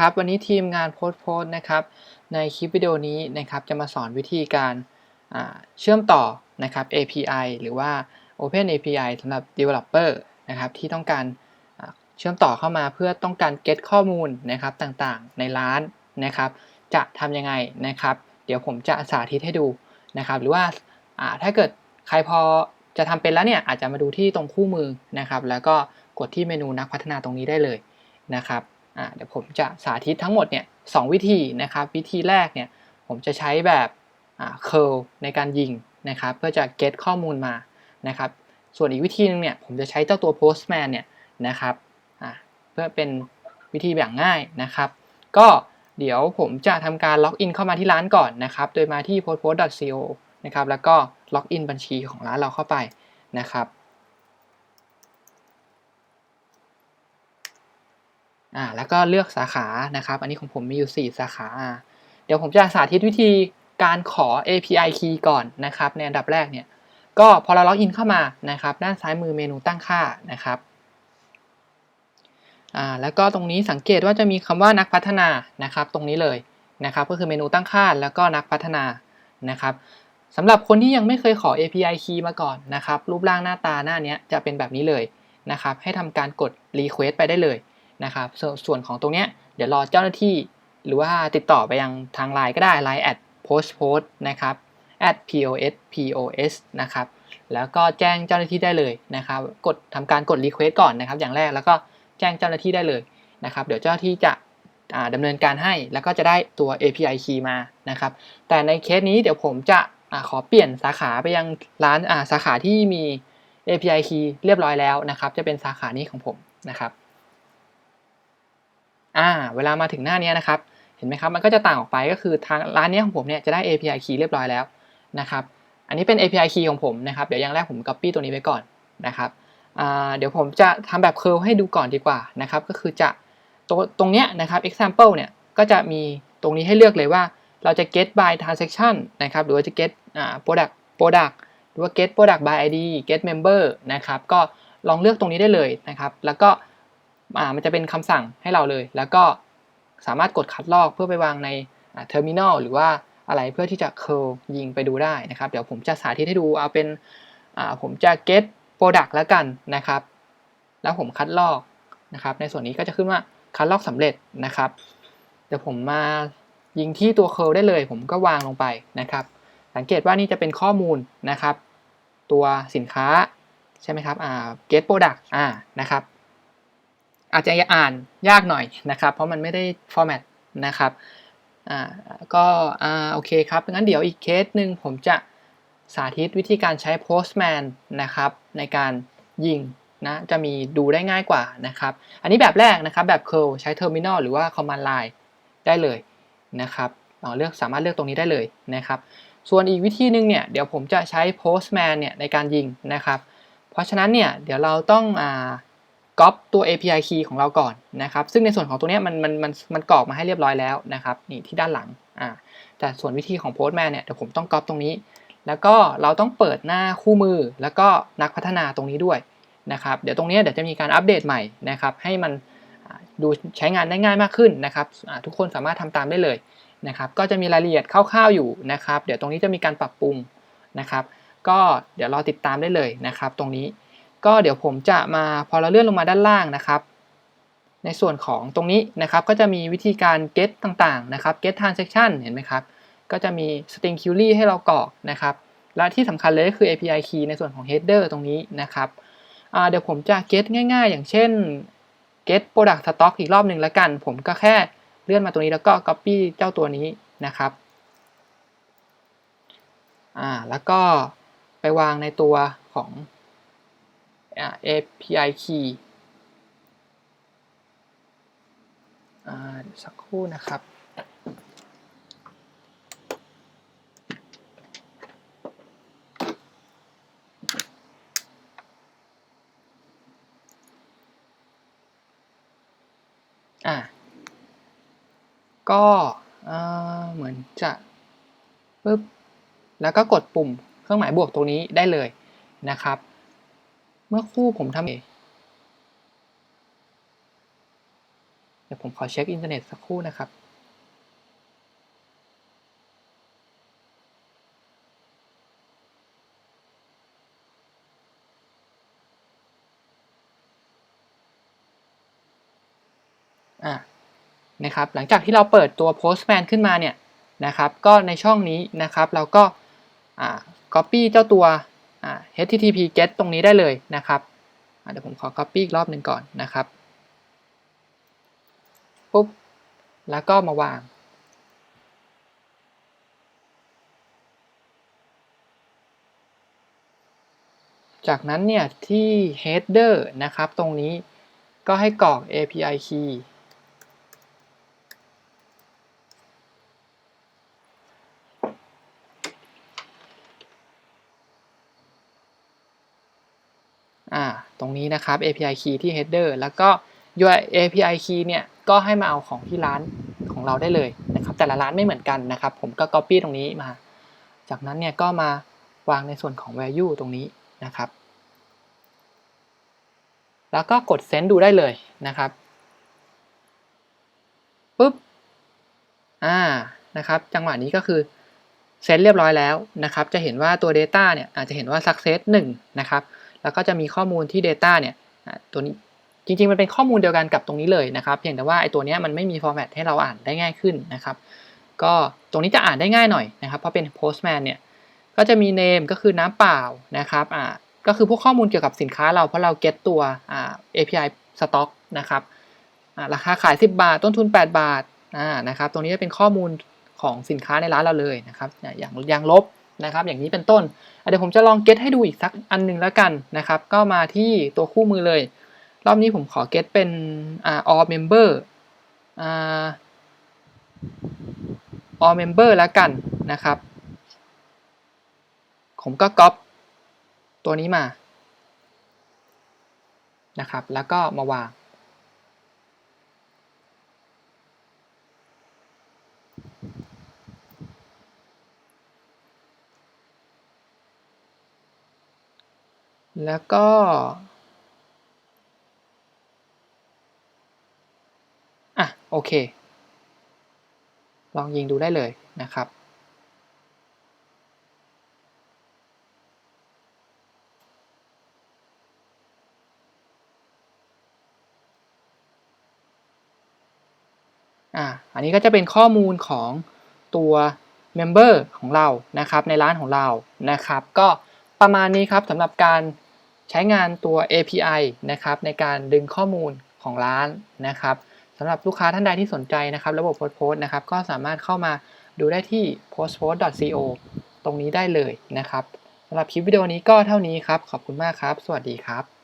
ครับวันนี้ทีมงานโพสโพสนะครับในคลิปวิดีโอนี้นะครับจะมาสอนวิธีการเชื่อมต่อนะครับ API หรือว่า Open API สำหรับ Developer นะครับที่ต้องการเชื่อมต่อเข้ามาเพื่อต้องการ get ข้อมูลนะครับต่างๆ ในร้านนะครับจะทำยังไงนะครับ เดี๋ยวผมจะสาธิตให้ดูนะครับ หรือว่าาถ้าเกิดใครพอจะทำเป็นแล้วเนี่ยอาจจะมาดูที่ตรงคู่มือนะครับ แล้วก็กดที่เมนูนักพัฒนาตรงนี้ได้เลยนะครับ เดี๋ยวผมจะสาธิตทั้งหมดเนี่ยสวิธีนะครับ วิธีแรกเนี่ยผมจะใช้แบบ curl ในการยิงนะครับเพื่อจะ get ข้อมูลมานะครับส่วนอีกวิธีนึงเนี่ยผมจะใช้เจ้าตัว postman เนี่ยนะครับเพื่อเป็นวิธีแบบง่ายนะครับ ก็เดี๋ยวผมจะทำการล็อกอินเข้ามาที่ร้านก่อนนะครับ โดยมาที่ postpost.co นะครับแล้วก็ล็อกอินบัญชีของร้านเราเข้าไปนะครับ อ่าแล้วก็เลือกสาขานะครับ อันนี้ของผมมีอยู่ 4 สาขาเดี๋ยวผมจะสาธิตวิธีการขอ API key ก่อนนะครับ ในอันดับแรกเนี่ยก็พอเราล็อกอินเข้ามานะครับ ด้านซ้ายมือเมนูตั้งค่านะครับอ่าแล้วก็ตรงนี้สังเกตว่าจะมีคำว่านักพัฒนานะครับ ตรงนี้เลยนะครับ ก็คือเมนูตั้งค่าแล้วก็นักพัฒนานะครับสำหรับคนที่ยังไม่เคยขอ API key มาก่อนนะครับ รูปร่างหน้าตาหน้านี้จะเป็นแบบนี้เลยนะครับ ให้ทำการกด request ไปได้เลย นะครับสส่วนของตรงเนี้ยเดี๋ยวรอเจ้าหน้าที่ หรือว่าติดต่อไปยังทางไลน์ก็ได้ Line at post post นะครับ at pos pos นะครับ แล้วก็แจ้งเจ้าหน้าที่ได้เลยนะครับ กดทำการกด request ก่อนนะครับ อย่างแรกแล้วก็แจ้งเจ้าหน้าที่ได้เลยนะครับ เดี๋ยวเจ้าหน้าที่จะดำเนินการให้ แล้วก็จะได้ตัว API key มานะครับ แต่ในเคสนี้เดี๋ยวผมจะอขอเปลี่ยนสาขาไปยังร้านสาขาที่มี API key เรียบร้อยแล้วนะครับ จะเป็นสาขานี้ของผมนะครับ อ่าเวลามาถึงหน้านี้นะครับ เห็นไหมครับมันก็จะต่างออกไปก็คือทางร้านนี้ของผมเนี่ยจะได้ API key เรียบร้อยแล้วนะครับอันนี้เป็น API key ของผมนะครับเดี๋ยวอย่างแรกผม copy ตัวนี้ไว้ก่อนนะครับอ่าเดี๋ยวผมจะทำแบบ curl ให้ดูก่อนดีกว่านะครับก็คือจะตรงตรงเนี้ยนะครับ example เนี่ยก็จะมีตรงนี้ให้เลือกเลยว่าเราจะ get by transaction นะครับหรือว่าจะ get product product หรือว่า get product by ID get member นะครับก็ลองเลือกตรงนี้ได้เลยนะครับ แล้วก็ อ่ามันจะเป็นคำสั่งให้เราเลย แล้วก็สามารถกดคัดลอกเพื่อไปวางในเทอร์มินอลหรือว่าอะไรเพื่อที่จะเคอร์ยิงไปดูได้นะครับ เดี๋ยวผมจะสาธิตให้ดูเอาเป็นผมจะ get product แล้วกันนะครับ แล้วผมคัดลอกนะครับ ในส่วนนี้ก็จะขึ้นว่าคัดลอกสำเร็จนะครับ เดี๋ยวผมมายิงที่ตัวเคอร์ได้เลย ผมก็วางลงไปนะครับ สังเกตว่านี่จะเป็นข้อมูลนะครับ ตัวสินค้าใช่ไหมครับ get product อ่านะครับ อาจจะอ่านยากหน่อยนะครับ เพราะมันไม่ได้ฟอร์แมตนะครับอ่าก็อ่าโอเคครับงั้นเดี๋ยวอีกเคสหนึ่งผมจะสาธิตวิธีการใช้ Postman นะครับในการยิงนะจะมีดูได้ง่ายกว่านะครับ อันนี้แบบแรกนะครับแบบ curl ใช้ terminal หรือว่า command line ได้เลยนะครับเราเลือกสามารถเลือกตรงนี้ได้เลยนะครับ ส่วนอีกวิธีหนึ่งเนี่ยเดี๋ยวผมจะใช้ Postman เนี่ยในการยิงนะครับ เพราะฉะนั้นเนี่ยเดี๋ยวเราต้องอ่า ก๊อปตัว API key ของเราก่อนนะครับ ซึ่งในส่วนของตัวนี้มันมันมันมันกรอกมาให้เรียบร้อยแล้วนะครับนี่ที่ด้านหลังอ่าแต่ส่วนวิธีของ Postman เนี่ยเดี๋ยวผมต้องก๊อปตรงนี้ แล้วก็เราต้องเปิดหน้าคู่มือ แล้วก็นักพัฒนาตรงนี้ด้วยนะครับ เดี๋ยวตรงนี้เดี๋ยวจะมีการอัปเดตใหม่นะครับ ให้มันดูใช้งานได้ง่ายมากขึ้นนะครับทุกคนสามารถทำตามได้เลยนะครับ ก็จะมีรายละเอียดคร่าวๆอยู่นะครับ เดี๋ยวตรงนี้จะมีการปรับปรุงนะครับ ก็เดี๋ยวรอติดตามได้เลยนะครับ ตรงนี้ ก็เดี๋ยวผมจะมาพอเราเลื่อนลงมาด้านล่างนะครับ ในส่วนของตรงนี้นะครับก็จะมีวิธีการ get ต่างๆนะครับ get transaction เห็นไหมครับก็จะมี string query ให้เรากรอกนะครับ และที่สำคัญเลยก็คือ API key ในส่วนของ header ตรงนี้นะครับเดี๋ยวผมจะ get ง่าย ๆ อย่างเช่น get product stock อีกรอบหนึ่งแล้วกัน ผมก็แค่เลื่อนมาตรงนี้แล้วก็ copy เจ้าตัวนี้นะครับอ่าแล้วก็ไปวางในตัวของ API key เดี๋ยวสักครู่นะครับอะก็เหมือนจะปึ๊บแล้วก็กดปุ่มเครื่องหมายบวกตรงนี้ได้เลยนะครับ เมื่อคู่ผมทำเองเดี๋ยวผมขอเช็คอินเทอร์เน็ตสักครู่นะครับอะนะครับหลังจากที่เราเปิดตัว Postman ขึ้นมาเนี่ยนะครับ ก็ในช่องนี้นะครับ เราก็อ่า copy เจ้าตัว http get ตรงนี้ได้เลยนะครับเดี๋ยวผมขอ copy อีกรอบหนึ่งก่อนนะครับปุ๊บแล้วก็มาวาง จากนั้นเนี่ยที่ header นะครับ ตรงนี้ก็ให้กรอก API key อ่าตรงนี้นะครับ API key ที่ header แล้วก็ your API key เนี่ยก็ให้มาเอาของที่ร้านของเราได้เลยนะครับ แต่ละร้านไม่เหมือนกันนะครับ ผมก็ copy ตรงนี้มา จากนั้นเนี่ยก็มาวางในส่วนของ value ตรงนี้นะครับ แล้วก็กด send ดูได้เลยนะครับปุ๊บอ่านะครับจังหวะนี้ก็คือเซตเรียบร้อยแล้วนะครับ จะเห็นว่าตัว Data เนี่ยอาจจะเห็นว่า success 1นะครับ แล้วก็จะมีข้อมูลที่ Data เนี่ยตัวนี้จริงๆ มันเป็นข้อมูลเดียวกันกับตรงนี้เลยนะครับ เพียงแต่ว่าไอ้ตัวนี้มันไม่มี format ให้เราอ่านได้ง่ายขึ้นนะครับ ก็ตรงนี้จะอ่านได้ง่ายหน่อยนะครับ เพราะเป็น postman เนี่ย ก็จะมี name ก็คือน้ำเปล่านะครับ อ่า ก็คือพวกข้อมูลเกี่ยวกับสินค้าเราเพราะเรา get ตัวอ่า API stock นะครับ อ่า ราคาขาย 10 บาท ต้นทุน 8 บาท อ่า นะครับ ตรงนี้จะเป็นข้อมูลของสินค้าในร้านเราเลยนะครับ อย่างยางลบ นะครับ อย่างนี้เป็นต้น เดี๋ยวผมจะลอง get ให้ดูอีกสักอันหนึงแล้วกันนะครับ ก็มาที่ตัวคู่มือเลย รอบนี้ผมขอ get เป็นอ่า all member อ่า all member แล้วกันนะครับ ผมก็ก๊อปตัวนี้มานะครับ แล้วก็มาวาง แล้วก็ อะ โอเค ลองยิงดูได้เลยนะครับ อ่าอันนี้ก็จะเป็นข้อมูลของตัว Member ของเรานะครับในร้านของเรานะครับ ก็ประมาณนี้ครับสำหรับการ ใช้งานตัว API นะครับในการดึงข้อมูลของร้านนะครับสำหรับลูกค้าท่านใดที่สนใจนะครับ ระบบ Postpost นะครับก็สามารถเข้ามาดูได้ที่ postpost.co ตรงนี้ได้เลยนะครับสำหรับคลิปวิดีโอนี้ก็เท่านี้ครับ ขอบคุณมากครับ สวัสดีครับ